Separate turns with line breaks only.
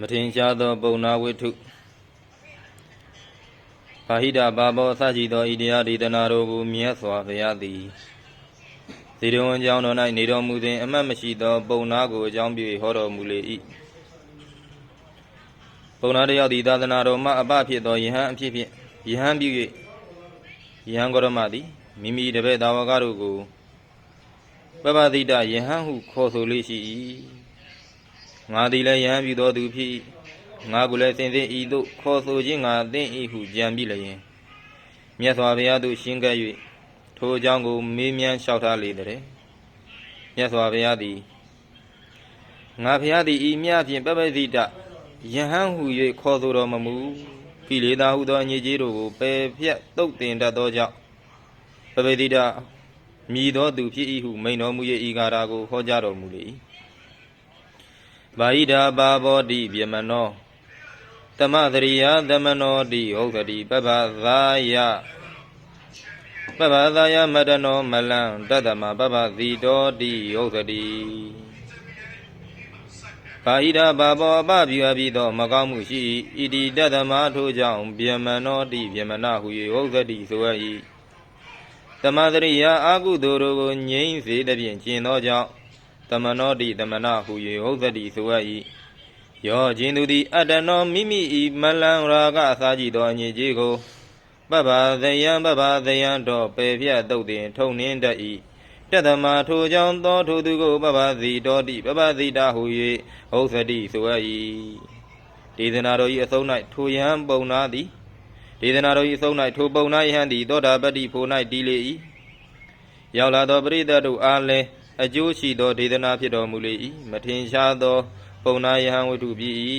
မထင်ရှားသောပုံနာဝိထုဘာဟိတဘာဘောအစရှိသောဤတရားဒေသနာတို့ကိုမြတ်စွာဘုရားသည်သေရဝန်ကြောင့်တော်၌နေတော်မူသည်အမတ်မရှိသောပုံနာကိုအကြောင်းပြု၍ဟောတော်မူလေ၏ပုံနာတယောက်သည်သာသနာတော်မှအပဖြစ်သောယဟန်အဖြစ်ဖြင့်ယဟန်ပြု၍ယဟန်ကောရမသည်မိမိတပည့်သားဝကတို့ကိုပပတိတယဟန်ဟုခေါ်ဆိုလေးရှိ၏ ငါသည်လည်းယဟန်ပြုသောသူဖြစ်၏ငါကိုလည်းစင်စစ်ဤသို့ခေါ်ဆိုခြင်းငါသိ၏ဟုကြံပြီလျင်မြတ်စွာဘုရားသို့ရှင်းကပ်၍ထိုအကြောင်းကိုမေးမြန်းလျှောက်ထားလေတဲ့မြတ်စွာဘုရားသည်ငါဘုရားသည်ဤမြဖြင့်ပပတိတယဟန်ဟု၍ခေါ်ဆိုတော်မမူကိလေသာဟုသောအညစ်အကြေးတို့ကိုပယ်ဖြတ်တုတ်တင်တတ်သောကြောင့်ပပတိတမြည်သောသူဖြစ်၏ဟုမိန်တော်မူ၏ဤကာရာကိုဟောကြားတော်မူလေ၏ ဘာဟိတာဘာဘောတိဗျမနောတမသရိယာသမနောတိဟုတ်တိပပသာယပပသာယမတနောမလံတတ္တမပပသီတောတိဟုတ်တိဘာဟိတာဘာဘောအပပြုအပ်ပြီးသောမကောင်းမှုရှိ၏ဣတိတတ္တမထို့ကြောင့်ဗျမနောတိဗျမနဟု၍ဟုတ်တိဆိုရ၏သမသရိယာအာကုသိုလ်တို့ကိုငြိမ့်စေသဖြင့်ကျင်သောကြောင့် တမနောတိတမနဟု၍ဟုတ်တိဆိုရ၏ယောခြင်းသူသည်အတ္တနောမိမိဤမလံရာကအစာကြည့်သောအညစ်အကြေးကိုပပ္ပသယံပပ္ပသယံတော့ပေပြတ်တုတ်တင်ထုံနှင်းတတ်၏တတမထိုကြောင့်သောထိုသူကိုပပ္ပသီတော်တိပပ္ပသီတာဟု၍ဟုတ်သတိဆိုရ၏ဒေသနာတော်၏အဆုံး၌ထိုယံပုံနာသည်ဒေသနာတော်၏အဆုံး၌ထိုပုံနာယဟန်သည်သောတာပတ္တိဖို့၌တည်လေ၏ရောက်လာသောပရိသတ်တို့အားလည်း အကျိုးရှိသောဒေသနာဖြစ်တော်မူလေ၏မထင်ရှားသော ပုံနာယဟန်ဝတ္ထုဖြစ်၏